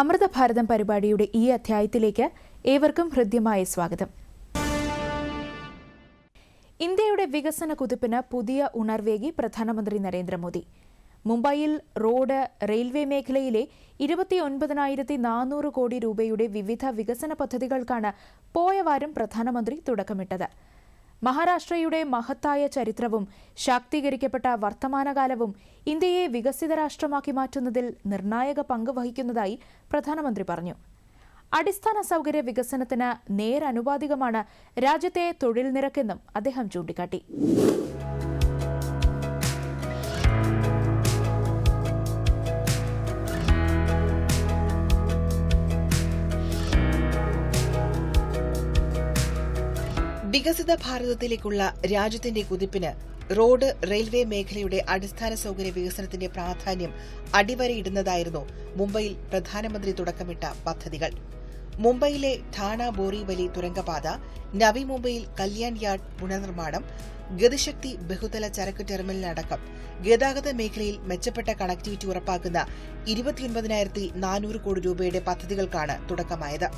അമൃതഭാരതം പരിപാടിയുടെ ഈ അധ്യായത്തിലേക്ക് ഏവർക്കും ഹൃദ്യമായ സ്വാഗതം. ഇന്ത്യയുടെ വികസന കുതിപ്പിന് പുതിയ ഉണർവേകി പ്രധാനമന്ത്രി നരേന്ദ്രമോദി. മുംബൈയിൽ റോഡ് റെയിൽവേ മേഖലയിലെ ഇരുപത്തിയൊൻപതിനായിരത്തി നാനൂറ് കോടി രൂപയുടെ വിവിധ വികസന പദ്ധതികൾക്കാണ് പോയ വാരം പ്രധാനമന്ത്രി തുടക്കമിട്ടത്. മഹാരാഷ്ട്രയുടെ മഹത്തായ ചരിത്രവും ശാക്തീകരിക്കപ്പെട്ട വർത്തമാനകാലവും ഇന്ത്യയെ വികസിത രാഷ്ട്രമാക്കി മാറ്റുന്നതിൽ നിർണായക പങ്ക് വഹിക്കുന്നതായി പ്രധാനമന്ത്രി പറഞ്ഞു. അടിസ്ഥാന സൗകര്യ വികസനത്തിന് നേരനുപാതികമാണ് രാജ്യത്തെ തൊഴിൽ നിരക്കെന്നും അദ്ദേഹം ചൂണ്ടിക്കാട്ടി. വികസിത ഭാരതത്തിലേക്കുള്ള രാജ്യത്തിന്റെ കുതിപ്പിന് റോഡ് റെയിൽവേ മേഖലയുടെ അടിസ്ഥാന സൗകര്യ വികസനത്തിന്റെ പ്രാധാന്യം അടിവരയിടുന്നതായിരുന്നു മുംബൈയിൽ പ്രധാനമന്ത്രി തുടക്കമിട്ട പദ്ധതികൾ. മുംബൈയിലെ ഠാണ ബോറിവലി തുരങ്കപാത നവി മുംബൈയിൽ കല്യാൺ യാർഡ് പുനർനിർമ്മാണം ഗതിശക്തി ബഹുതല ചരക്ക് ടെർമിനലടക്കം ഗതാഗത മേഖലയിൽ മെച്ചപ്പെട്ട കണക്ടിവിറ്റി ഉറപ്പാക്കുന്ന ഇരുപത്തിയൊൻപതിനായിരത്തി നാനൂറ് കോടി രൂപയുടെ പദ്ധതികൾക്കാണ് തുടക്കമായത്.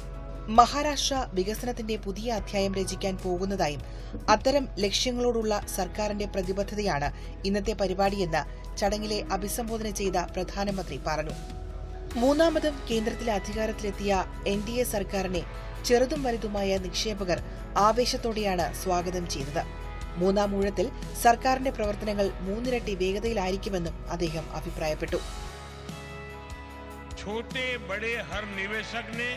മഹാരാഷ്ട്ര വികസനത്തിന്റെ പുതിയ അധ്യായം രചിക്കാൻ പോകുന്നതായും അത്തരം ലക്ഷ്യങ്ങളോടുള്ള സർക്കാരിന്റെ പ്രതിബദ്ധതയാണ് ഇന്നത്തെ പരിപാടിയെന്ന് ചടങ്ങിലെ അഭിസംബോധന ചെയ്ത പ്രധാനമന്ത്രി പറഞ്ഞു മൂന്നാമതും കേന്ദ്രത്തിലെ അധികാരത്തിലെത്തിയ എൻ ഡി എ സർക്കാരിനെ ചെറുതും വലുതുമായ നിക്ഷേപകർ ആവേശത്തോടെയാണ് സ്വാഗതം ചെയ്തത് മൂന്നാം ഊഴത്തിൽ സർക്കാരിന്റെ പ്രവർത്തനങ്ങൾ മൂന്നിരട്ടി വേഗതയിലായിരിക്കുമെന്നും അദ്ദേഹം അഭിപ്രായപ്പെട്ടു छोटे बड़े हर निवेशक ने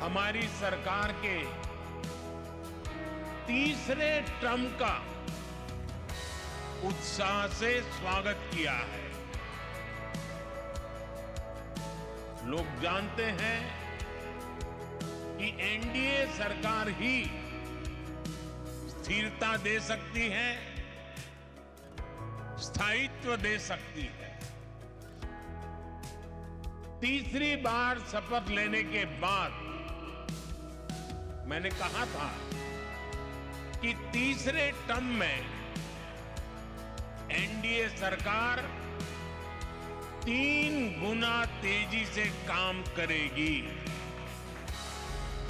हमारी सरकार के तीसरे टर्म का उत्साह से स्वागत किया है। लोग जानते हैं कि एनडीए सरकार ही स्थिरता दे सकती है, स्थायित्व दे सकती है। तीसरी बार शपथ लेने के बाद मैंने कहा था कि तीसरे टर्म में एनडीए सरकार तीन गुना तेजी से काम करेगी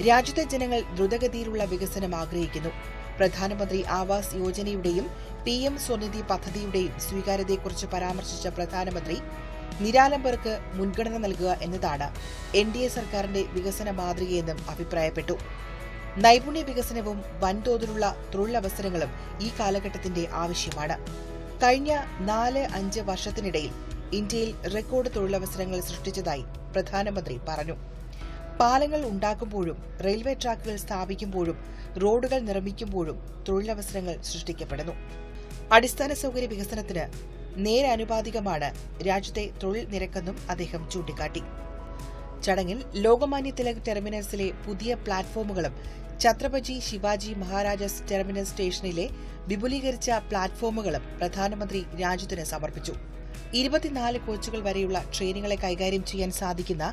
രാജ്യത്തെ ജനങ്ങൾ ദ്രുതഗതിയിലുള്ള വികസനം ആഗ്രഹിക്കുന്നു പ്രധാനമന്ത്രി ആവാസ് യോജനയുടെയും പി എം സ്വനിധി പദ്ധതിയുടെയും സ്വീകാര്യതയെക്കുറിച്ച് പരാമർശിച്ച പ്രധാനമന്ത്രി നിരാലംബർക്ക് മുൻഗണന നൽകുക എന്നതാണ് എൻ ഡി എ സർക്കാരിന്റെ വികസന മാതൃകയെന്നും അഭിപ്രായപ്പെട്ടു നൈപുണ്യ വികസനവും വൻതോതിലുള്ള തൊഴിലവസരങ്ങളും ഈ കാലഘട്ടത്തിന്റെ ആവശ്യമാണ്. കഴിഞ്ഞ നാല് അഞ്ച് വർഷത്തിനിടയിൽ ഇന്ത്യയിൽ റെക്കോർഡ് തൊഴിലവസരങ്ങൾ സൃഷ്ടിച്ചതായി പ്രധാനമന്ത്രി പറഞ്ഞു. പാലങ്ങൾ ഉണ്ടാക്കുമ്പോഴും റെയിൽവേ ട്രാക്കുകൾ സ്ഥാപിക്കുമ്പോഴും റോഡുകൾ നിർമ്മിക്കുമ്പോഴും തൊഴിലവസരങ്ങൾ സൃഷ്ടിക്കപ്പെടുന്നു. അടിസ്ഥാന സൗകര്യ വികസനത്തിന് നേരനുപാതികമാണ് രാജ്യത്തെ തൊഴിൽ നിരക്കെന്നും അദ്ദേഹം ചൂണ്ടിക്കാട്ടി. ചടങ്ങിൽ ലോകമാന്യ തിലക് ടെർമിനൽസിലെ പുതിയ പ്ലാറ്റ്ഫോമുകളും ഛത്രപതി ശിവാജി മഹാരാജാസ് ടെർമിനൽ സ്റ്റേഷനിലെ വിപുലീകരിച്ച പ്ലാറ്റ്ഫോമുകളും പ്രധാനമന്ത്രി രാജ്യത്തിന് സമർപ്പിച്ചു. ഇരുപത്തിനാല് കോച്ചുകൾ വരെയുള്ള ട്രെയിനുകളെ കൈകാര്യം ചെയ്യാൻ സാധിക്കുന്ന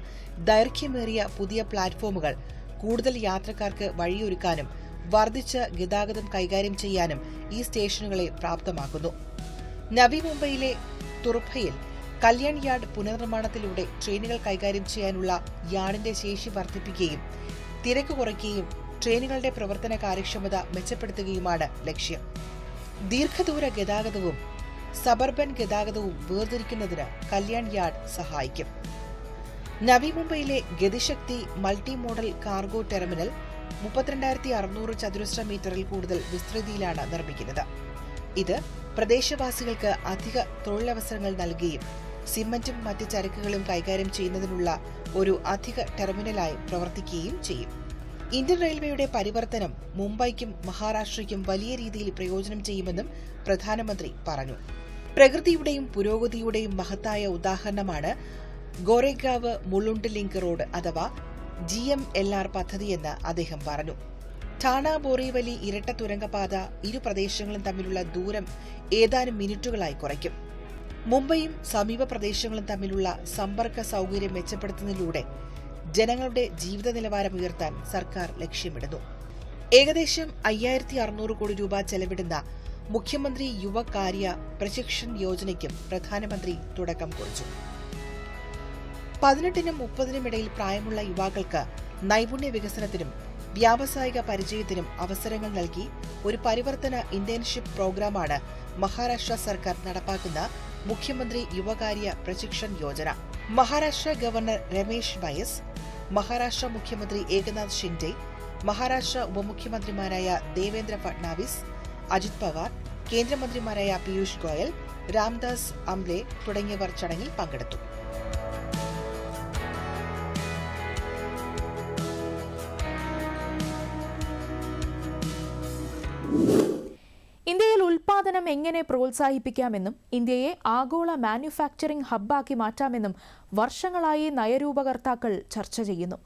ദൈർഘ്യമേറിയ പുതിയ പ്ലാറ്റ്ഫോമുകൾ കൂടുതൽ യാത്രക്കാർക്ക് വഴിയൊരുക്കാനും വർദ്ധിച്ച ഗതാഗതം കൈകാര്യം ചെയ്യാനും ഈ സ്റ്റേഷനുകളെ പ്രാപ്തമാക്കുന്നു. നവി മുംബൈയിലെ തുർഭയിൽ കല്യാൺ യാർഡ് പുനർനിർമ്മാണത്തിലൂടെ ട്രെയിനുകൾ കൈകാര്യം ചെയ്യാനുള്ള യാർഡിന്റെ ശേഷി വർദ്ധിപ്പിക്കുകയും തിരക്ക് കുറയ്ക്കുകയും ട്രെയിനുകളുടെ പ്രവർത്തന കാര്യക്ഷമത മെച്ചപ്പെടുത്തുകയുമാണ് ലക്ഷ്യം. ദീർഘദൂര ഗതാഗതവും സബർബൻ ഗതാഗതവും വേർതിരിക്കുന്നതിന് കല്യാൺ യാർഡ് സഹായിക്കും. നവി മുംബൈയിലെ Gatishakti multi modal cargo terminal മുപ്പത്തിരണ്ടായിരത്തി അറുന്നൂറ് ചതുരശ്ര മീറ്ററിൽ കൂടുതൽ വിസ്തൃതിയിലാണ് നിർമ്മിക്കുന്നത്. ഇത് പ്രദേശവാസികൾക്ക് അധിക തൊഴിലവസരങ്ങൾ നൽകുകയും സിമന്റും മറ്റ് ചരക്കുകളും കൈകാര്യം ചെയ്യുന്നതിനുള്ള ഒരു അധിക ടെർമിനലായി പ്രവർത്തിക്കുകയും ചെയ്യും. ഇന്ത്യൻ റെയിൽവേയുടെ പരിവർത്തനം മുംബൈക്കും മഹാരാഷ്ട്രയ്ക്കും വലിയ രീതിയിൽ പ്രയോജനം ചെയ്യുമെന്നും പ്രധാനമന്ത്രി പറഞ്ഞു. പ്രകൃതിയുടെയും പുരോഗതിയുടെയും മഹത്തായ ഉദാഹരണമാണ് ഗോരേഗാവ് മുളുണ്ട് ലിങ്ക് റോഡ് അഥവാ ജി എം എൽ ആർ പദ്ധതിയെന്ന് അദ്ദേഹം പറഞ്ഞു. ഠാണ ബോറിവലി ഇരട്ട തുരങ്കപാത ഇരു പ്രദേശങ്ങളും തമ്മിലുള്ള ദൂരം ഏതാനും മിനിറ്റുകളായി കുറയ്ക്കും. മുംബൈയും സമീപ പ്രദേശങ്ങളും തമ്മിലുള്ള സമ്പർക്ക സൗകര്യം മെച്ചപ്പെടുത്തുന്നതിലൂടെ ജനങ്ങളുടെ ജീവിത നിലവാരം ഉയർത്താൻ സർക്കാർ ലക്ഷ്യമിടുന്നു. ഏകദേശം അയ്യായിരത്തി അറുന്നൂറ് കോടി രൂപ ചെലവിടുന്ന മുഖ്യമന്ത്രി യുവകാര്യ പ്രശിക്ഷൺ യോജനയ്ക്കും പ്രധാനമന്ത്രി തുടക്കം കുറിച്ചു. പതിനെട്ടിനും മുപ്പതിനും ഇടയിൽ പ്രായമുള്ള യുവാക്കൾക്ക് നൈപുണ്യ വികസനത്തിനും വ്യാവസായിക പരിചയത്തിനും അവസരങ്ങൾ നൽകി ഒരു പരിവർത്തന ഇന്റേൺഷിപ്പ് പ്രോഗ്രാമാണ് മഹാരാഷ്ട്ര സർക്കാർ നടപ്പാക്കുന്ന മുഖ്യമന്ത്രി യുവകാര്യ പ്രശിക്ഷൺ യോജന. മഹാരാഷ്ട്ര ഗവർണർ രമേശ് ബയസ് മഹാരാഷ്ട്ര മുഖ്യമന്ത്രി ഏകനാഥ് ഷിൻഡെ മഹാരാഷ്ട്ര ഉപമുഖ്യമന്ത്രിമാരായ ദേവേന്ദ്ര ഫട്നാവിസ് അജിത് പവാർ കേന്ദ്രമന്ത്രിമാരായ പീയൂഷ് ഗോയൽ രാംദാസ് അംലെ തുടങ്ങിയവർ ചടങ്ങിൽ പങ്കെടുത്തു. എങ്ങനെ പ്രോത്സാഹിപ്പിക്കാമെന്നും ഇന്ത്യയെ ആഗോള മാനുഫാക്ചറിംഗ് ഹബ്ബാക്കി മാറ്റാമെന്നും വർഷങ്ങളായി നയരൂപകർത്താക്കൾ ചർച്ച ചെയ്യുന്നു.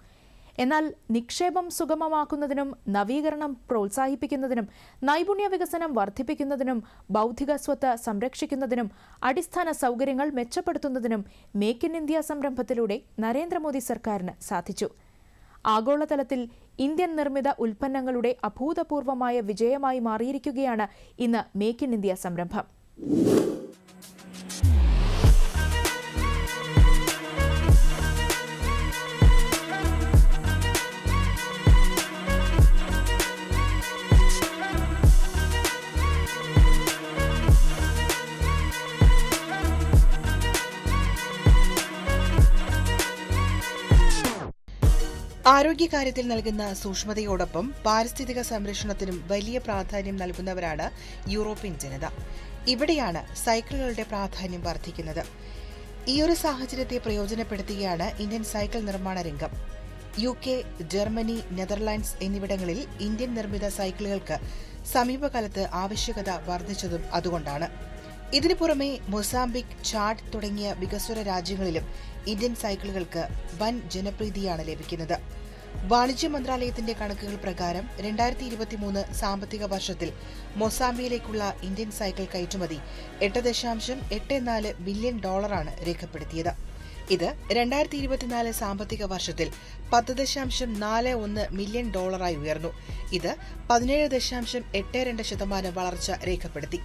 എന്നാൽ നിക്ഷേപം സുഗമമാക്കുന്നതിനും നവീകരണം പ്രോത്സാഹിപ്പിക്കുന്നതിനും നൈപുണ്യ വികസനം വർദ്ധിപ്പിക്കുന്നതിനും ബൗദ്ധിക സ്വത്ത് സംരക്ഷിക്കുന്നതിനും അടിസ്ഥാന സൗകര്യങ്ങൾ മെച്ചപ്പെടുത്തുന്നതിനും മേക്ക് ഇൻ ഇന്ത്യ സംരംഭത്തിലൂടെ നരേന്ദ്രമോദി സർക്കാരിന് സാധിച്ചു. ആഗോളതലത്തിൽ ഇന്ത്യൻ നിർമ്മിത ഉൽപ്പന്നങ്ങളുടെ അഭൂതപൂർവമായ വിജയമായി മാറിയിരിക്കുകയാണ് ഇന്ന് മേക്ക് ഇൻ ഇന്ത്യ സംരംഭം. ആരോഗ്യകാര്യത്തിൽ നൽകുന്ന സൂക്ഷ്മതയോടൊപ്പം പാരിസ്ഥിതിക സംരക്ഷണത്തിനും വലിയ പ്രാധാന്യം നൽകുന്നവരാണ് യൂറോപ്യൻ ജനത. ഇവിടെയാണ് സൈക്കിളുകളുടെ പ്രാധാന്യം വർദ്ധിക്കുന്നത്. ഈയൊരു സാഹചര്യത്തെ പ്രയോജനപ്പെടുത്തുകയാണ് ഇന്ത്യൻ സൈക്കിൾ നിർമ്മാണ രംഗം. യു കെ ജർമ്മനി നെതർലാൻഡ്സ് എന്നിവിടങ്ങളിൽ ഇന്ത്യൻ നിർമ്മിത സൈക്കിളുകൾക്ക് സമീപകാലത്ത് ആവശ്യകത വർദ്ധിച്ചതും അതുകൊണ്ടാണ്. ഇതിനു പുറമെ മൊസാംബിക് ചാഡ് തുടങ്ങിയ വികസ്വര രാജ്യങ്ങളിലും ഇന്ത്യൻ സൈക്കിളുകൾക്ക് വൻ ജനപ്രീതിയാണ് ലഭിക്കുന്നത്. വാണിജ്യ മന്ത്രാലയത്തിന്റെ കണക്കുകൾ പ്രകാരം രണ്ടായിരത്തി ഇരുപത്തിമൂന്ന് സാമ്പത്തിക വർഷത്തിൽ മൊസാമ്പിയിലേക്കുള്ള ഇന്ത്യൻ സൈക്കിൾ കയറ്റുമതി എട്ട് ദശാംശം എട്ട് നാല് ബില്യൺ ഡോളറാണ് രേഖപ്പെടുത്തിയത്. ഇത് രണ്ടായിരത്തി ഇരുപത്തിനാല് സാമ്പത്തിക വർഷത്തിൽ പത്ത് ദശാംശം നാല് ഒന്ന് മില്യൺ ഡോളറായി ഉയർന്നു. ഇത് പതിനേഴ് ദശാംശം എട്ട് രണ്ട് ശതമാനം വളർച്ച രേഖപ്പെടുത്തി.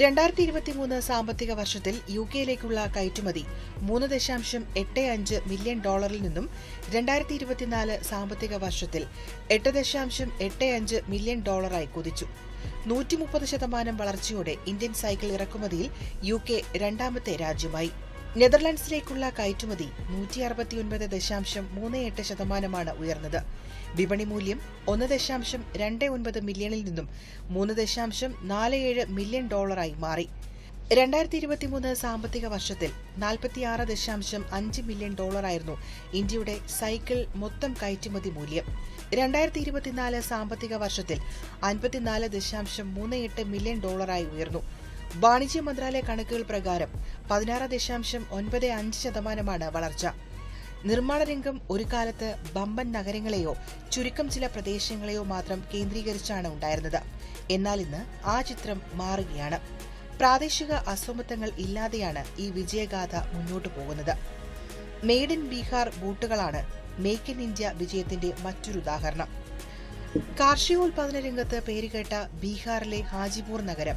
രണ്ടായിരത്തി ഇരുപത്തിമൂന്ന് സാമ്പത്തിക വർഷത്തിൽ യു കെയിലേക്കുള്ള കയറ്റുമതി മൂന്ന് ദശാംശം എട്ട് അഞ്ച് മില്യൺ ഡോളറിൽ നിന്നും രണ്ടായിരത്തി ഇരുപത്തിനാല് സാമ്പത്തിക വർഷത്തിൽ എട്ട് ദശാംശം എട്ട് അഞ്ച് മില്യൺ ഡോളറായി കുതിച്ചു. നൂറ്റി മുപ്പത് ശതമാനം വളർച്ചയോടെ ഇന്ത്യൻ സൈക്കിൾ ഇറക്കുമതിയിൽ യു കെ രണ്ടാമത്തെ രാജ്യമായി. നെതർലാൻഡ്സിലേക്കുള്ള കയറ്റുമതി നൂറ്റി അറുപത്തിയൊൻപത് ദശാംശം മൂന്ന് എട്ട് ശതമാനമാണ് ഉയർന്നത്. വിപണി മൂല്യം ഒന്ന് ദശാംശം രണ്ട് ഒൻപത് മില്യണിൽ നിന്നും മൂന്ന് ദശാംശം നാല് ഏഴ് മില്യൺ ഡോളറായി മാറി. രണ്ടായിരത്തി ഇരുപത്തിമൂന്ന് സാമ്പത്തിക വർഷത്തിൽ നാൽപ്പത്തിയാറ് ദശാംശം അഞ്ച് മില്യൺ ഡോളറായിരുന്നു ഇന്ത്യയുടെ സൈക്കിൾ മൊത്തം കയറ്റുമതി മൂല്യം. രണ്ടായിരത്തി ഇരുപത്തിനാല് സാമ്പത്തിക വർഷത്തിൽ അൻപത്തിനാല് ദശാംശം മൂന്ന് എട്ട് മില്യൺ ഡോളറായി ഉയർന്നു. വാണിജ്യ മന്ത്രാലയ കണക്കുകൾ പ്രകാരം പതിനാറ് ദശാംശം ഒൻപത് അഞ്ച് ശതമാനമാണ് വളർച്ച. നിർമ്മാണ രംഗം ഒരു കാലത്ത് ബമ്പൻ നഗരങ്ങളെയോ ചുരുക്കം ചില പ്രദേശങ്ങളെയോ മാത്രം കേന്ദ്രീകരിച്ചാണ് ഉണ്ടായിരുന്നത്. എന്നാൽ ഇന്ന് ആ ചിത്രം മാറുകയാണ്. പ്രാദേശിക അസമത്വങ്ങൾ ഇല്ലാതെയാണ് ഈ വിജയഗാഥ മുന്നോട്ടു പോകുന്നത്. മെയ്ഡ് ഇൻ ബീഹാർ ബൂട്ടുകളാണ് മേക്ക് ഇൻ ഇന്ത്യ വിജയത്തിന്റെ മറ്റൊരു ഉദാഹരണം. കാർഷികോൽപാദന രംഗത്ത് പേരുകേട്ട ബീഹാറിലെ ഹാജിപൂർ നഗരം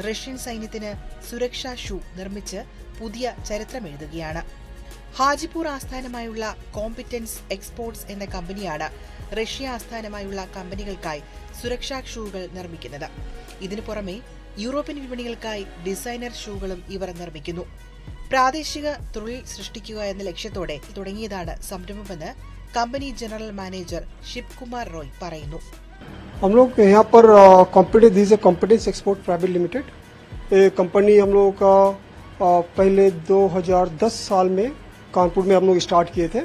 റഷ്യൻ സൈന്യത്തിന് സുരക്ഷാ ഷൂ നിർമ്മിച്ച് പുതിയ ചരിത്രമെഴുതുകയാണ്. ഹാജിപൂർ ആസ്ഥാനമായുള്ള കോമ്പിറ്റൻസ് എക്സ്പോർട്സ് എന്ന കമ്പനിയാണ് റഷ്യ ആസ്ഥാനമായുള്ള കമ്പനികൾക്കായി സുരക്ഷാ ഷൂകൾ നിർമ്മിക്കുന്നത് ഇതിനു പുറമെ യൂറോപ്യൻ വിപണികൾക്കായി ഡിസൈനർ ഷൂകളും ഇവർ നിർമ്മിക്കുന്നു പ്രാദേശിക തൊഴിൽ സൃഷ്ടിക്കുക എന്ന ലക്ഷ്യത്തോടെ തുടങ്ങിയതാണ് സംരംഭമെന്ന് company general manager Shiv Kumar Roy പറയുന്നു हम लोग यहाँ पर competence this a competence export private limited ये कंपनी हम लोग का अ, पहले 2010 साल में कानपुर में हम लोग स्टार्ट किए थे।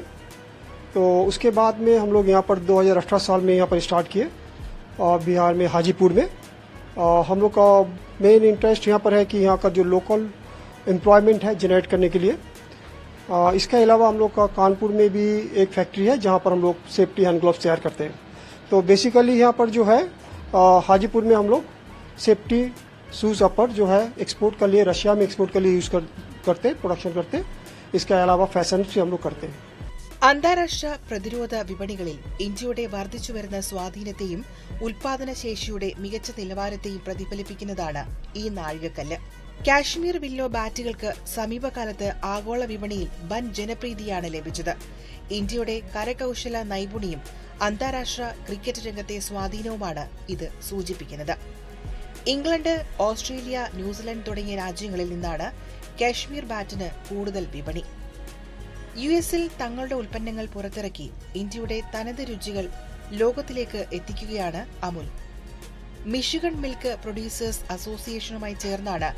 तो उसके बाद में हम लोग यहाँ पर 2018 साल में यहाँ पर स्टार्ट किए अ, बिहार में हाजीपुर में। अ, हम लोग का मेन इंटरेस्ट यहाँ पर है कि यहाँ का जो लोकल एम्प्लॉयमेंट है जनरेट करने के लिए। अ, इसके अलावा हम लोग का कानपुर में भी एक फैक्ट्री है जहाँ पर हम लोग सेफ्टी हैंड ग्लव्स तैयार करते हैं। तो बेसिकली यहाँ पर जो है अ, हाजीपुर में हम लोग सेफ्टी शूज़ अपर जो है एक्सपोर्ट के लिए रशिया में एक्सपोर्ट के लिए यूज़ कर, करते प्रोडक्शन करते। इसके अलावा फैशन से हम लोग करते हैं അന്താരാഷ്ട്ര പ്രതിരോധ വിപണികളിൽ ഇന്ത്യയുടെ വർദ്ധിച്ചുവരുന്ന സ്വാധീനത്തെയും ഉൽപാദന ശേഷിയുടെ മികച്ച നിലവാരത്തെയും പ്രതിഫലിപ്പിക്കുന്നതാണ് ഈ നാഴികക്കല്ല് കാശ്മീർ വില്ലോ ബാറ്റുകൾക്ക് സമീപകാലത്ത് ആഗോള വിപണിയിൽ വൻ ജനപ്രീതിയാണ് ലഭിച്ചത് ഇന്ത്യയുടെ കരകൌശല നൈപുണ്യം അന്താരാഷ്ട്ര ക്രിക്കറ്റ് രംഗത്തെ സ്വാധീനവുമാണ് ഇത് സൂചിപ്പിക്കുന്നത് ഇംഗ്ലണ്ട് ഓസ്ട്രേലിയ ന്യൂസിലൻഡ് തുടങ്ങിയ രാജ്യങ്ങളിൽ നിന്നാണ് കാശ്മീർ ബാറ്റിന് കൂടുതൽ വിപണി. യു എസിൽ തങ്ങളുടെ ഉൽപ്പന്നങ്ങൾ പുറത്തിറക്കി ഇന്ത്യയുടെ തനത് രുചികൾ ലോകത്തിലേക്ക് എത്തിക്കുകയാണ് അമുൽ. മിഷിഗൺ മിൽക്ക് പ്രൊഡ്യൂസേഴ്സ് അസോസിയേഷനുമായി ചേർന്നാണ്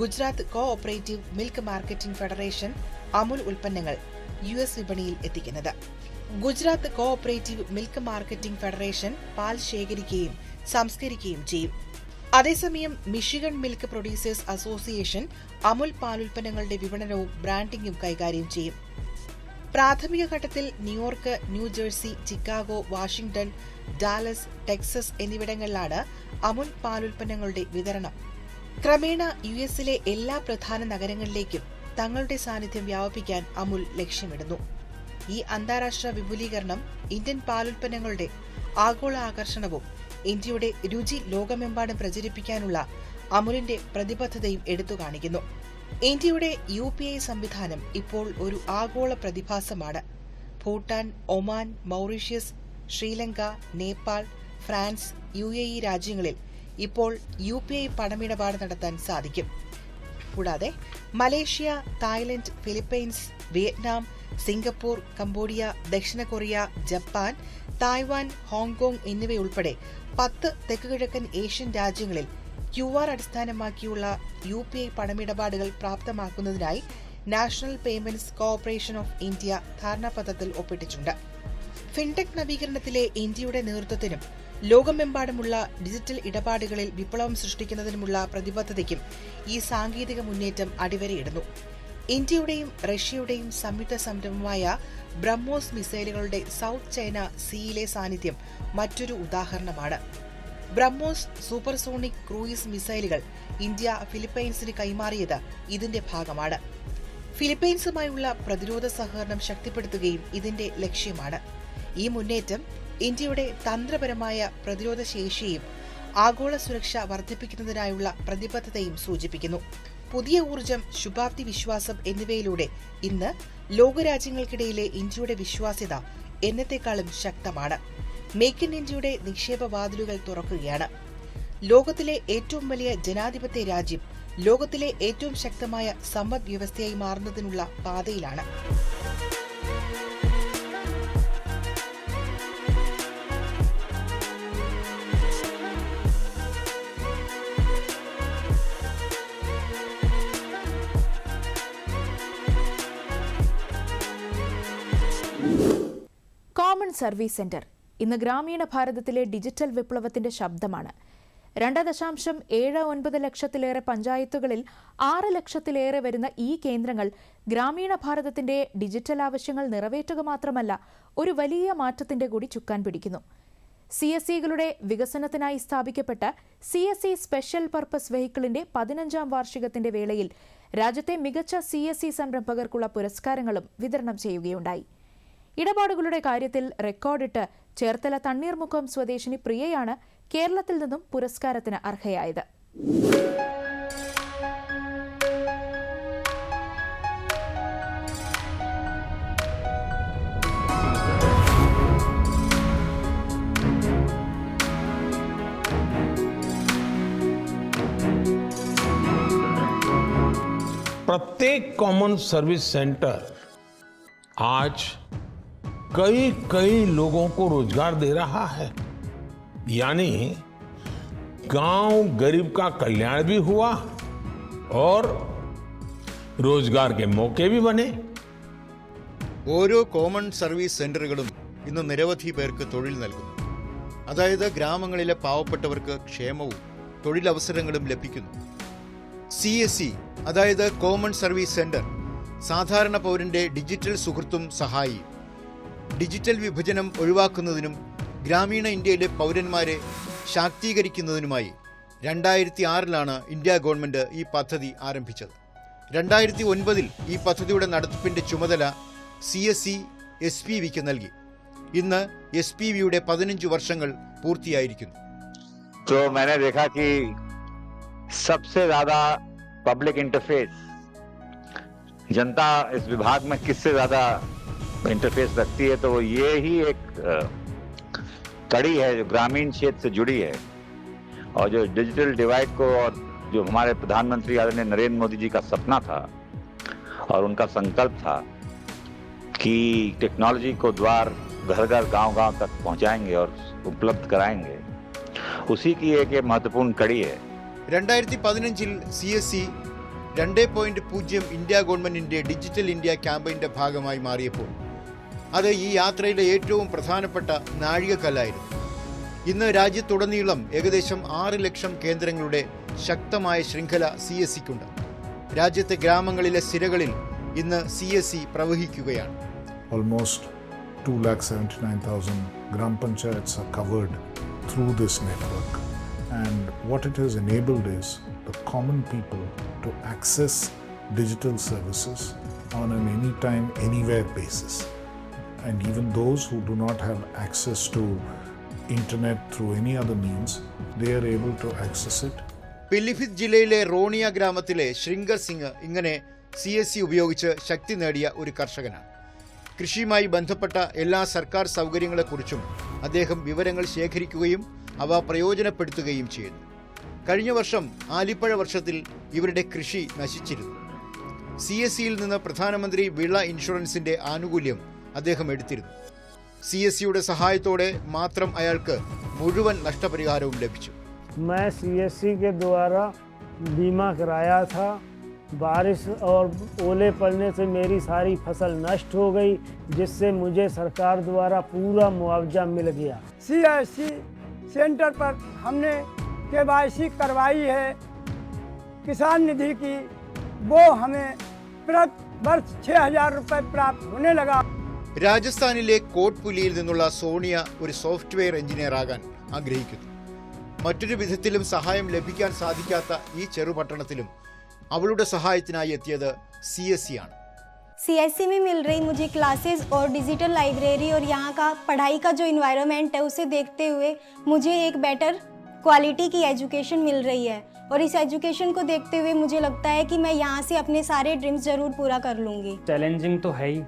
Gujarat co operative milk marketing federation Amul ഉൽപ്പന്നങ്ങൾ യു എസ് വിപണിയിൽ എത്തിക്കുന്നത്. Gujarat co operative milk marketing federation പാൽ ശേഖരിക്കുകയും സംസ്കരിക്കുകയും ചെയ്യും. അതേസമയം Michigan milk producers association Amul പാലുൽപ്പന്നങ്ങളുടെ വിപണനവും ബ്രാൻഡിംഗും കൈകാര്യം ചെയ്യും. പ്രാഥമിക ഘട്ടത്തിൽ New York New Jersey Chicago Washington Dallas Texas എന്നിവിടങ്ങളിലാണ് അമുൽ പാലുൽപ്പന്നങ്ങളുടെ വിതരണം. ക്രമേണ യു എസിലെ എല്ലാ പ്രധാന നഗരങ്ങളിലേക്കും തങ്ങളുടെ സാന്നിധ്യം വ്യാപിപ്പിക്കാൻ അമുൽ ലക്ഷ്യമിടുന്നു. ഈ അന്താരാഷ്ട്ര വിപുലീകരണം ഇന്ത്യൻ പാലുൽപ്പന്നങ്ങളുടെ ആഗോള ആകർഷണവും ഇന്ത്യയുടെ രുചി ലോകമെമ്പാടും പ്രചരിപ്പിക്കാനുള്ള അമുലിന്റെ പ്രതിബദ്ധതയും എടുത്തു കാണിക്കുന്നു. ഇന്ത്യയുടെ യു പി ഐ സംവിധാനം ഇപ്പോൾ ഒരു ആഗോള പ്രതിഭാസമാണ്. Bhutan Oman Mauritius Sri Lanka Nepal France U A E രാജ്യങ്ങളിൽ ഇപ്പോൾ യു പി ഐ പണമിടപാട് നടത്താൻ സാധിക്കും. കൂടാതെ Malaysia Thailand Philippines Vietnam Singapore Cambodia ദക്ഷിണ Korea Japan Taiwan Hong Kong എന്നിവയുൾപ്പെടെ പത്ത് തെക്കുകിഴക്കൻ ഏഷ്യൻ രാജ്യങ്ങളിൽ ക്യു ആർ അടിസ്ഥാനമാക്കിയുള്ള യു പി ഐ പണമിടപാടുകൾ പ്രാപ്തമാക്കുന്നതിനായി national payments corporation of India ധാരണാപത്രത്തിൽ ഒപ്പിട്ടിട്ടുണ്ട്. ഫിൻടെക് നവീകരണത്തിലെ ഇന്ത്യയുടെ നേതൃത്വത്തിനും ലോകമെമ്പാടുമുള്ള ഡിജിറ്റൽ ഇടപാടുകളിൽ വിപ്ലവം സൃഷ്ടിക്കുന്നതിനുമുള്ള പ്രതിബദ്ധതയ്ക്കും ഈ സാങ്കേതിക മുന്നേറ്റം അടിവരയിടുന്നു. ഇന്ത്യയുടെയും റഷ്യയുടെയും സംയുക്ത സംരംഭമായ ബ്രഹ്മോസ് മിസൈലുകളുടെ സൗത്ത് ചൈന സീയിലെ സാന്നിധ്യം മറ്റൊരു ഉദാഹരണമാണ്. ബ്രഹ്മോസ് സൂപ്പർസോണിക് ക്രൂയിസ് മിസൈലുകൾ ഇന്ത്യ ഫിലിപ്പൈൻസിന് കൈമാറിയത് ഇതിന്റെ ഭാഗമാണ്. ഫിലിപ്പൈൻസുമായുള്ള പ്രതിരോധ സഹകരണം ശക്തിപ്പെടുത്തുകയും ഇതിന്റെ ലക്ഷ്യമാണ്. ഈ മുന്നേറ്റം ഇന്ത്യയുടെ തന്ത്രപരമായ പ്രതിരോധ ശേഷിയും ആഗോള സുരക്ഷ വർദ്ധിപ്പിക്കുന്നതിനായുള്ള പ്രതിബദ്ധതയും സൂചിപ്പിക്കുന്നു. പുതിയ ഊർജം ശുഭാപ്തി വിശ്വാസം എന്നിവയിലൂടെ ഇന്ന് ലോകരാജ്യങ്ങൾക്കിടയിലെ ഇന്ത്യയുടെ വിശ്വാസ്യത എന്നത്തെക്കാളും ശക്തമാണ്. മേക്ക് ഇൻ ഇന്ത്യയുടെ നിക്ഷേപ വാതിലുകൾ തുറക്കുകയാണ്. ലോകത്തിലെ ഏറ്റവും വലിയ ജനാധിപത്യ രാജ്യം ലോകത്തിലെ ഏറ്റവും ശക്തമായ സമ്പദ് വ്യവസ്ഥയായി മാറുന്നതിനുള്ള പാതയിലാണ്. Service centre. ഇന്ന് ഗ്രാമീണ ഭാരതത്തിലെ ഡിജിറ്റൽ വിപ്ലവത്തിന്റെ ശബ്ദമാണ്. രണ്ട് ദശാംശം ഏഴ് ഒൻപത് ലക്ഷത്തിലേറെ പഞ്ചായത്തുകളിൽ ആറ് ലക്ഷത്തിലേറെ വരുന്ന ഈ കേന്ദ്രങ്ങൾ ഗ്രാമീണ ഭാരതത്തിന്റെ ഡിജിറ്റൽ ആവശ്യങ്ങൾ നിറവേറ്റുക മാത്രമല്ല ഒരു വലിയ മാറ്റത്തിന്റെ കൂടി ചുക്കാൻ പിടിക്കുന്നു. സി എസ് സികളുടെ വികസനത്തിനായി സ്ഥാപിക്കപ്പെട്ട C S C special purpose വെഹിക്കിളിന്റെ പതിനഞ്ചാം വാർഷികത്തിന്റെ വേളയിൽ രാജ്യത്തെ മികച്ച സി എസ് സി സംരംഭകർക്കുള്ള പുരസ്കാരങ്ങളും വിതരണം ചെയ്യുകയുണ്ടായി. ഇടപാടുകളുടെ കാര്യത്തിൽ റെക്കോർഡിട്ട് ചേർത്തല തണ്ണീർമുഖം സ്വദേശിനി പ്രിയയാണ് കേരളത്തിൽ നിന്നും പുരസ്കാരത്തിന് അർഹയായത് प्रत्येक कॉमन सर्विस सेंटर आज कई कई लोगों को रोजगार दे रहा है यानी गांव गरीब का कल्याण भी हुआ और रोजगार के मौके भी बने ഓരോ കോമൺ സർവീസ് സെന്ററുകളും ഇന്ന് നിരവധി പേർക്ക് തൊഴിൽ നൽകുന്നു അതായത് ഗ്രാമങ്ങളിലെ പാവപ്പെട്ടവർക്ക് ക്ഷേമവും തൊഴിലവസരങ്ങളും ലഭിക്കുന്നു സി എസ് സി അതായത് കോമൺ സർവീസ് സെന്റർ സാധാരണ പൗരന്റെ ഡിജിറ്റൽ സുഹൃത്തും സഹായിയും ഡിജിറ്റൽ വിഭജനം ഒഴിവാക്കുന്നതിനും ഗ്രാമീണ ഇന്ത്യയിലെ പൗരന്മാരെ ശാക്തീകരിക്കുന്നതിനുമായി രണ്ടായിരത്തി ആറിലാണ് ഇന്ത്യ ഗവൺമെന്റ് ഈ പദ്ധതി ആരംഭിച്ചത് രണ്ടായിരത്തി ഒൻപതിൽ ഈ പദ്ധതിയുടെ നടത്തിപ്പിന്റെ ചുമതല C S C S P വിക്ക് നൽകി ഇന്ന് എസ് പി വിയുടെ പതിനഞ്ച് വർഷങ്ങൾ പൂർത്തിയായിരിക്കുന്നു तो मैंने देखा कि सबसे ज्यादा पब्लिक इंटरफेस जनता इस विभाग में किससे ज्यादा इंटरफेस रखती है तो वो ये ही एक अ, कड़ी है जो ग्रामीण क्षेत्र से जुड़ी है और जो डिजिटल डिवाइड को और जो हमारे प्रधानमंत्री आदरणीय नरेंद्र मोदी जी का सपना था और उनका संकल्प था कि टेक्नोलॉजी को द्वार घर घर गांव गांव तक पहुंचाएंगे और उपलब्ध कराएंगे उसी की एक ये महत्वपूर्ण कड़ी है രണ്ടായിരത്തി പതിനഞ്ചിൽ സി എസ് സി രണ്ട് പോയിന്റ് പൂജ്യം ഇന്ത്യ ഗവൺമെന്റിന്റെ ഡിജിറ്റൽ ഇന്ത്യ ക്യാമ്പയിന്റെ ഭാഗമായി മാറിയപ്പോൾ അത് ഈ യാത്രയിലെ ഏറ്റവും പ്രധാനപ്പെട്ട നാഴികക്കല്ലായിരുന്നു. ഇന്ന് രാജ്യത്തുടനീളം ഏകദേശം ആറ് ലക്ഷം കേന്ദ്രങ്ങളുടെ ശക്തമായ ശൃംഖല സി എസ് സിക്കുണ്ട്. രാജ്യത്തെ ഗ്രാമങ്ങളിലെ സിരകളിൽ ഇന്ന് C S C പ്രവഹിക്കുകയാണ്. Almost two lakh seventy nine thousand Gram Panchayat network and what it is enabled is the common people to access digital services on any time anywhere basis And even those who do not have access to internet through any other means, they are able to access it. Pilibhit ജില്ലയിലെ റോണിയ ഗ്രാമത്തിലെ ശൃംഗർ സിംഗ് ഇങ്ങനെ C S C ഉപയോഗിച്ച് ശക്തി നേടിയ ഒരു കർഷകനാണ്. കൃഷിയുമായി ബന്ധപ്പെട്ട എല്ലാ സർക്കാർ സൗകര്യങ്ങളെക്കുറിച്ചും അദ്ദേഹം വിവരങ്ങൾ ശേഖരിക്കുകയും അവ പ്രയോജനപ്പെടുത്തുകയും ചെയ്യുന്നു കഴിഞ്ഞ വർഷം ആലിപ്പഴ വർഷത്തിൽ ഇവരുടെ കൃഷി നശിച്ചിരുന്നു. സി എസ് സിയിൽ നിന്ന് പ്രധാനമന്ത്രി വിള ഇൻഷുറൻസിന്റെ ആനുകൂല്യം അദ്ദേഹം എടുത്തിരുന്നു സി എസ് സിയുടെ സഹായത്തോടെ മാത്രം അയാൾക്ക് മുഴുവൻ നഷ്ടപരിഹാരവും ലഭിച്ചു मैं सीएससी के द्वारा बीमा कराया था बारिश और ओले पड़ने से मेरी सारी फसल नष्ट हो गई जिससे मुझे सरकार द्वारा पूरा मुआवजा मिल गया सीएससी सेंटर पर हमने केवाईसी करवाई है किसान निधि की वो हमें प्रति वर्ष छः हजार रुपये प्राप्त होने लगा രാജസ്ഥാനിലെ കോട്ട്പുലിയിൽ നിന്നുള്ള സോണിയ ഒരു സോഫ്റ്റ്വെയർ എഞ്ചിനീയർ ആകാൻ ആഗ്രഹിക്കുന്നു മറ്റൊരു വിധത്തിലും സഹായം ലഭിക്കാൻ സാധിക്കാത്ത ഈ ചെറുപട്ടണത്തിലും അവളുടെ സഹായത്തിനായി എത്തിയത് സി എസ് സി ആണ് सीएससी में मिल रही मुझे क्लासेस और डिजिटल लाइब्रेरी और यहाँ का पढ़ाई का जो इन्वायरमेंट है उसे देखते हुए मुझे एक बेटर क्वालिटी की एजुकेशन मिल रही है और इस एजुकेशन को देखते हुए मुझे लगता है कि मैं यहाँ से अपने सारे ड्रीम्स ज़रूर पूरा कर लूँगी चैलेंजिंग तो है ही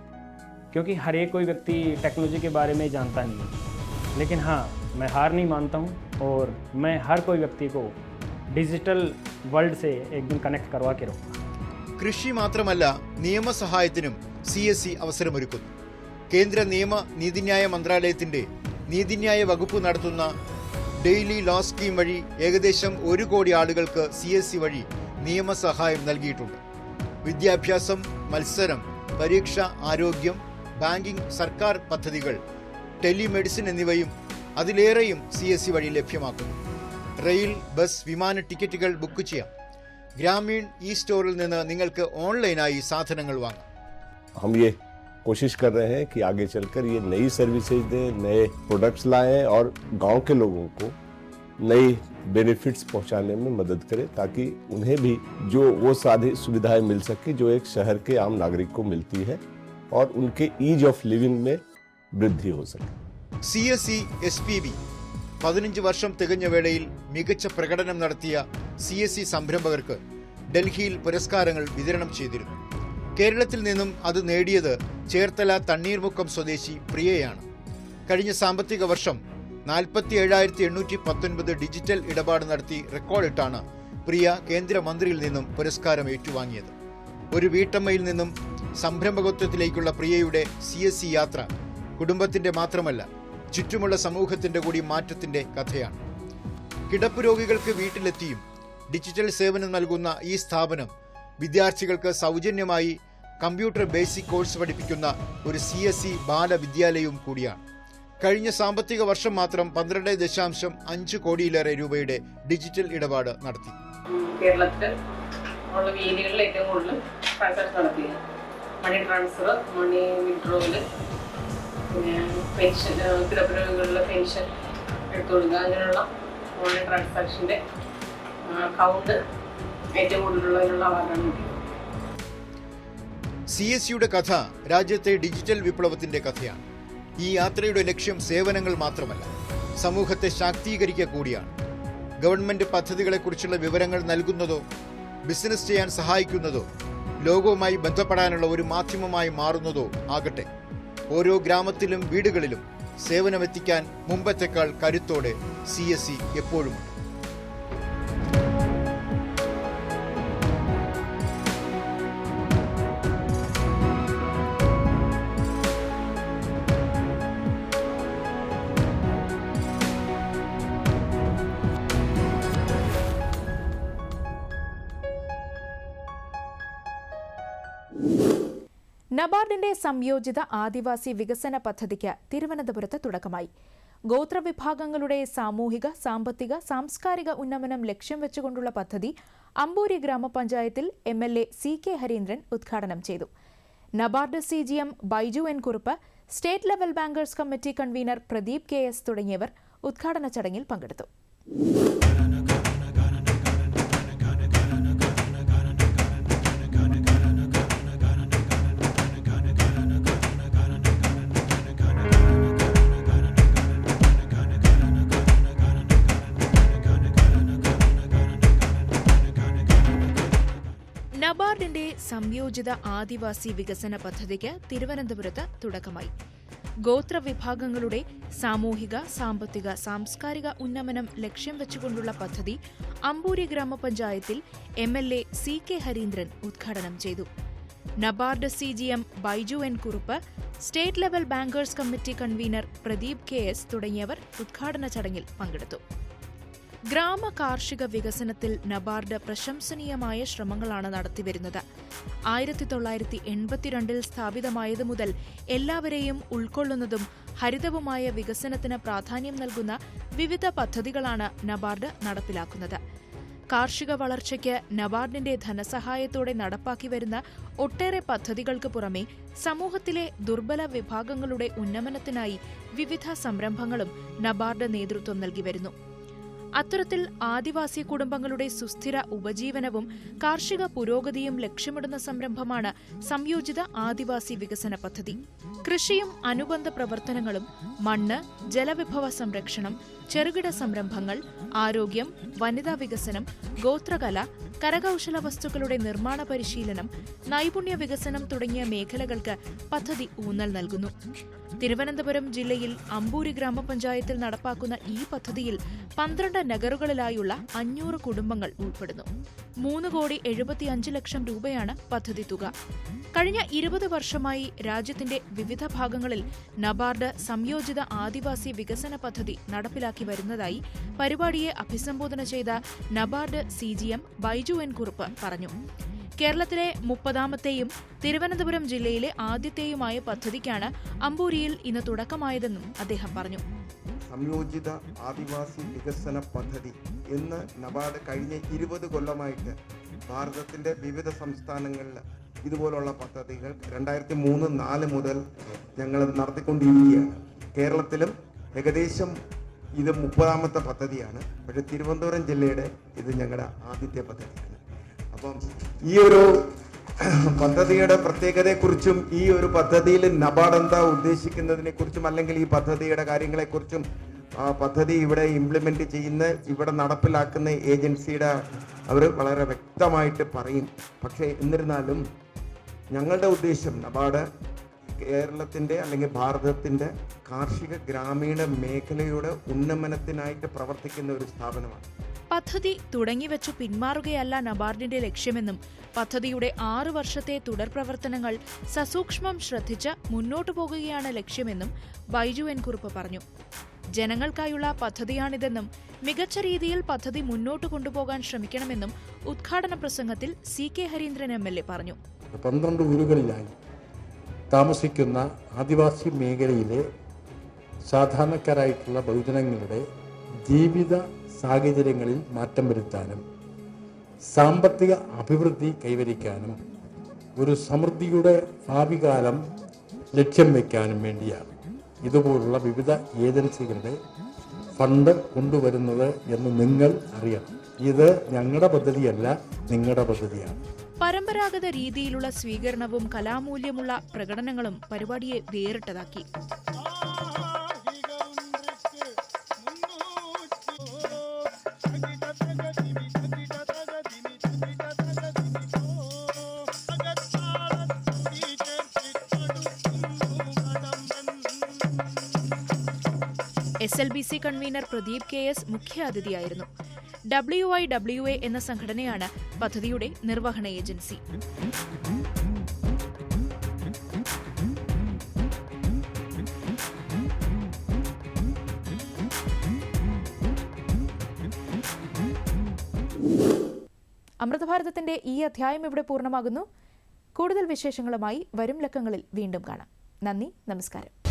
क्योंकि हर एक कोई व्यक्ति टेक्नोलॉजी के बारे में जानता नहीं है लेकिन हाँ मैं हार नहीं मानता हूँ और मैं हर कोई व्यक्ति को डिजिटल वर्ल्ड से एक दिन कनेक्ट करवा के रहूँगा കൃഷി മാത്രമല്ല നിയമസഹായത്തിനും സി എസ് സി അവസരമൊരുക്കുന്നു കേന്ദ്ര നിയമ നീതിന്യായ മന്ത്രാലയത്തിന്റെ നീതിന്യായ വകുപ്പ് നടത്തുന്ന ഡെയിലി ലോ സ്കീം വഴി ഏകദേശം ഒരു കോടി ആളുകൾക്ക് സി എസ് സി വഴി നിയമസഹായം നൽകിയിട്ടുണ്ട് വിദ്യാഭ്യാസം മത്സരം പരീക്ഷ ആരോഗ്യം ബാങ്കിംഗ് സർക്കാർ പദ്ധതികൾ ടെലിമെഡിസിൻ എന്നിവയും അതിലേറെയും സി എസ് സി വഴി ലഭ്യമാക്കുന്നു റെയിൽ ബസ് വിമാന ടിക്കറ്റുകൾ ബുക്ക് ചെയ്യാം ഗ്രാമീൺ ഇ സ്റ്റോറിൽ നിന്ന് നിങ്ങൾക്ക് ഓൺലൈനായി സാധനങ്ങൾ വാങ്ങാം हम ये कोशिश कर रहे हैं कि आगे चलकर ये नई सर्विसेज दें नए प्रोडक्ट्स लाएं और गांव के लोगों को नई बेनिफिट्स पहुंचाने में मदद करें ताकि उन्हें भी जो वो सारी सुविधाएं मिल सके जो एक शहर के आम नागरिक को मिलती है और उनके ईज ऑफ लिविंग में वृद्धि हो सके C S C S P B പതിനഞ്ച് വർഷം തികഞ്ഞ വേളയിൽ മികച്ച പ്രകടനം നടത്തിയ സി എസ് സി സംരംഭകർക്ക് ഡൽഹിയിൽ പുരസ്കാരങ്ങൾ വിതരണം ചെയ്തിരുന്നു കേരളത്തിൽ നിന്നും അത് നേടിയത് ചേർത്തല തണ്ണീർമുക്കം സ്വദേശി പ്രിയയാണ് കഴിഞ്ഞ സാമ്പത്തിക വർഷം നാൽപ്പത്തി ഏഴായിരത്തി എണ്ണൂറ്റി പത്തൊൻപത് ഡിജിറ്റൽ ഇടപാട് നടത്തി റെക്കോർഡിട്ടാണ് പ്രിയ കേന്ദ്രമന്ത്രിയിൽ നിന്നും പുരസ്കാരം ഏറ്റുവാങ്ങിയത് ഒരു വീട്ടമ്മയിൽ നിന്നും സംരംഭകത്വത്തിലേക്കുള്ള പ്രിയയുടെ സി എസ് സി യാത്ര കുടുംബത്തിന്റെ മാത്രമല്ല ചുറ്റുമുള്ള സമൂഹത്തിന്റെ കൂടി മാറ്റത്തിന്റെ കഥയാണ്. കിടപ്പ് രോഗികൾക്ക് വീട്ടിലെത്തിയും ഡിജിറ്റൽ സേവനം നൽകുന്ന ഈ സ്ഥാപനം വിദ്യാർത്ഥികൾക്ക് സൗജന്യമായി കമ്പ്യൂട്ടർ ബേസിക് കോഴ്സ് പഠിപ്പിക്കുന്ന ഒരു സി എസ് സി ബാലവിദ്യാലയവും കൂടിയാണ്. കഴിഞ്ഞ സാമ്പത്തിക വർഷം മാത്രം പന്ത്രണ്ട് ദശാംശം അഞ്ച് കോടിയിലേറെ രൂപയുടെ ഡിജിറ്റൽ ഇടപാട് നടത്തി. കേരളത്തിൽ ഏറ്റവും കൂടുതൽ മണി ട്രാൻസ്ഫർ മണി വിഡ്രോവൽ പിന്നെ പെൻഷൻ കിടപ്പ് രോഗികളുടെ പെൻഷൻ എടുത്തു കൊടുക്കുക. അങ്ങനെയുള്ള ഓൺലൈൻ ട്രാൻസാക്ഷന്റെ കൗണ്ട് ഏറ്റവും കൂടുതലുള്ളതിനുള്ള അവാർഡാണ് കിട്ടിയത് സി എസ് സിയുടെ കഥ രാജ്യത്തെ ഡിജിറ്റൽ വിപ്ലവത്തിന്റെ കഥയാണ്. ഈ യാത്രയുടെ ലക്ഷ്യം സേവനങ്ങൾ മാത്രമല്ല സമൂഹത്തെ ശാക്തീകരിക്കുക കൂടിയാണ്. ഗവൺമെന്റ് പദ്ധതികളെക്കുറിച്ചുള്ള വിവരങ്ങൾ നൽകുന്നതോ ബിസിനസ് ചെയ്യാൻ സഹായിക്കുന്നതോ ലോകവുമായി ബന്ധപ്പെടാനുള്ള ഒരു മാധ്യമമായി മാറുന്നതോ ആകട്ടെ. ഓരോ ഗ്രാമത്തിലും വീടുകളിലും സേവനമെത്തിക്കാൻ മുമ്പത്തേക്കാൾ കരുത്തോടെ സി എപ്പോഴുമുണ്ട്. നബാർഡിന്റെ സംയോജിത ആദിവാസി വികസന പദ്ധതിക്ക് തിരുവനന്തപുരത്ത് തുടക്കമായി. ഗോത്രവിഭാഗങ്ങളുടെ സാമൂഹിക സാമ്പത്തിക സാംസ്കാരിക ഉന്നമനം ലക്ഷ്യം വെച്ചുകൊണ്ടുള്ള പദ്ധതി അമ്പൂരി ഗ്രാമപഞ്ചായത്തിൽ M L A C K Harindran ഉദ്ഘാടനം ചെയ്തു. NABARD C G M Baiju N Kurup state level bankers committee convener Pradeep K S തുടങ്ങിയവർ ഉദ്ഘാടന ചടങ്ങിൽ പങ്കെടുത്തു. സംയോജിത ആദിവാസി വികസന പദ്ധതിക്ക് തിരുവനന്തപുരത്ത് തുടക്കമായി. ഗോത്രവിഭാഗങ്ങളുടെ സാമൂഹിക സാമ്പത്തിക സാംസ്കാരിക ഉന്നമനം ലക്ഷ്യം വെച്ചുകൊണ്ടുള്ള പദ്ധതി അമ്പൂരി ഗ്രാമപഞ്ചായത്തിൽ M L A C K Harindran ഉദ്ഘാടനം ചെയ്തു. NABARD C G M Baiju N Kurup state level bankers committee convener Pradeep K S തുടങ്ങിയവർ ഉദ്ഘാടന ചടങ്ങിൽ പങ്കെടുത്തു. ഗ്രാമ കാർഷിക വികസനത്തിൽ നബാർഡ് പ്രശംസനീയമായ ശ്രമങ്ങളാണ് നടത്തിവരുന്നത്. ആയിരത്തി തൊള്ളായിരത്തി എൺപത്തിരണ്ടിൽ സ്ഥാപിതമായതു മുതൽ എല്ലാവരെയും ഉൾക്കൊള്ളുന്നതും ഹരിതവുമായ വികസനത്തിന് പ്രാധാന്യം നൽകുന്ന വിവിധ പദ്ധതികളാണ് നബാർഡ് നടപ്പിലാക്കുന്നത്. കാർഷിക വളർച്ചയ്ക്ക് നബാർഡിന്റെ ധനസഹായത്തോടെ നടപ്പാക്കി വരുന്ന ഒട്ടേറെ പദ്ധതികൾക്ക് പുറമെ സമൂഹത്തിലെ ദുർബല വിഭാഗങ്ങളുടെ ഉന്നമനത്തിനായി വിവിധ സംരംഭങ്ങളും നബാർഡ് നേതൃത്വം നൽകി വരുന്നു. അത്തരത്തിൽ ആദിവാസി കുടുംബങ്ങളുടെ സുസ്ഥിര ഉപജീവനവും കാർഷിക പുരോഗതിയും ലക്ഷ്യമിടുന്ന സംരംഭമാണ് സംയോജിത ആദിവാസി വികസന പദ്ധതി. കൃഷിയും അനുബന്ധ പ്രവർത്തനങ്ങളും മണ്ണ് ജലവിഭവ സംരക്ഷണം ചെറുകിട സംരംഭങ്ങൾ ആരോഗ്യം വനിതാ വികസനം ഗോത്രകല കരകൗശല വസ്തുക്കളുടെ നിർമ്മാണ പരിശീലനം നൈപുണ്യ വികസനം തുടങ്ങിയ മേഖലകൾക്ക് പദ്ധതി ഊന്നൽ നൽകുന്നു. തിരുവനന്തപുരം ജില്ലയിൽ അമ്പൂരി ഗ്രാമപഞ്ചായത്തിൽ നടപ്പാക്കുന്ന ഈ പദ്ധതിയിൽ പന്ത്രണ്ട് നഗറുകളിലായുള്ള അഞ്ഞൂറ് കുടുംബങ്ങൾ ഉൾപ്പെടുന്നു. മൂന്ന് കോടി എഴുപത്തിയഞ്ച് ലക്ഷം രൂപയാണ് പദ്ധതി തുക. കഴിഞ്ഞ ഇരുപത് വർഷമായി രാജ്യത്തിന്റെ വിവിധ ഭാഗങ്ങളിൽ നബാർഡ് സംയോജിത ആദിവാസി വികസന പദ്ധതി നടപ്പിലാക്കി വരുന്നതായി പരിപാടിയെ അഭിസംബോധന ചെയ്ത NABARD C G M Baiju N Kurup പറഞ്ഞു. കേരളത്തിലെ മുപ്പതാമത്തെയും തിരുവനന്തപുരം ജില്ലയിലെ ആദ്യത്തെയുമായ പദ്ധതിക്കാണ് അമ്പൂരിയിൽ ഇന്ന് തുടക്കമായതെന്നും അദ്ദേഹം പറഞ്ഞു. സംയോജിത ആദിവാസി വികസന പദ്ധതി എന്ന് നബാർഡ് കഴിഞ്ഞ ഇരുപത് കൊല്ലമായിട്ട് ഭാരതത്തിന്റെ വിവിധ സംസ്ഥാനങ്ങളിൽ ഇതുപോലുള്ള പദ്ധതികൾ രണ്ടായിരത്തി മൂന്ന് നാല് മുതൽ ഞങ്ങൾ നടത്തിക്കൊണ്ടിരിക്കുകയാണ്. കേരളത്തിലും ഏകദേശം ഇത് മുപ്പതാമത്തെ പദ്ധതിയാണ്. പക്ഷേ തിരുവനന്തപുരം ജില്ലയുടെ ഇത് ഞങ്ങളുടെ ആദ്യത്തെ പദ്ധതിയാണ്. അപ്പം ഈ ഒരു പദ്ധതിയുടെ പ്രത്യേകതയെക്കുറിച്ചും ഈ ഒരു പദ്ധതിയിൽ നബാർഡ് എന്താ ഉദ്ദേശിക്കുന്നതിനെക്കുറിച്ചും അല്ലെങ്കിൽ ഈ പദ്ധതിയുടെ കാര്യങ്ങളെക്കുറിച്ചും ആ പദ്ധതി ഇവിടെ ഇംപ്ലിമെന്റ് ചെയ്യുന്ന ഇവിടെ നടപ്പിലാക്കുന്ന ഏജൻസിയുടെ അവർ വളരെ വ്യക്തമായിട്ട് പറയും. പക്ഷേ എന്നിരുന്നാലും ഞങ്ങളുടെ ഉദ്ദേശം നബാർഡ് കേരളത്തിന്റെ അല്ലെങ്കിൽ ഭാരതത്തിന്റെ കാർഷിക ഗ്രാമീണ മേഖലയുടെ ഉന്നമനത്തിനായിട്ട് പ്രവർത്തിക്കുന്ന ഒരു സ്ഥാപനമാണ്. പദ്ധതി തുടങ്ങിവെച്ചു പിന്മാറുകയല്ല നബാർഡിന്റെ ലക്ഷ്യമെന്നും പദ്ധതിയുടെ ആറു വർഷത്തെ തുടർ പ്രവർത്തനങ്ങൾ സസൂക്ഷ്മം ശ്രദ്ധിച്ച് മുന്നോട്ടു പോകുകയാണ് ലക്ഷ്യമെന്നും ബൈജു എൻ കുറുപ്പ് പറഞ്ഞു. ജനങ്ങൾക്കായുള്ള പദ്ധതിയാണിതെന്നും മികച്ച രീതിയിൽ പദ്ധതി മുന്നോട്ട് കൊണ്ടുപോകാൻ ശ്രമിക്കണമെന്നും ഉദ്ഘാടന പ്രസംഗത്തിൽ C K Harindran M L A പറഞ്ഞു. പന്ത്രണ്ട് ഊരുകളിലായി. താമസിക്കുന്ന ആദിവാസി മേഖലയിലെ സാധാരണക്കാരായിട്ടുള്ള ബഹുജനങ്ങളുടെ ജീവിത സാഹചര്യങ്ങളിൽ മാറ്റം വരുത്താനും സാമ്പത്തിക അഭിവൃദ്ധി കൈവരിക്കാനും ഒരു സമൃദ്ധിയുടെ ഭാവി കാലം ലക്ഷ്യം വയ്ക്കാനും വേണ്ടിയാണ്. ഇതുപോലുള്ള വിവിധ ഏജൻസികളുടെ ഫണ്ട് കൊണ്ടുവരുന്നത് എന്ന് നിങ്ങൾ അറിയണം. ഇത് ഞങ്ങളുടെ പദ്ധതിയല്ല നിങ്ങളുടെ പദ്ധതിയാണ്. പരമ്പരാഗത രീതിയിലുള്ള സ്വീകരണവും കലാമൂല്യമുള്ള പ്രകടനങ്ങളും പരിപാടിയെ വേറിട്ടതാക്കി. S L B C convener Pradeep K S മുഖ്യാതിഥിയായിരുന്നു. W I W A എന്ന സംഘടനയാണ് പദ്ധതിയുടെ നിർവഹണ ഏജൻസി. അമൃതഭാരതത്തിന്റെ ഈ അധ്യായം ഇവിടെ പൂർണമാകുന്നു. കൂടുതൽ വിശേഷങ്ങളുമായി വരും ലക്കങ്ങളിൽ വീണ്ടും കാണാം. നന്ദി നമസ്കാരം.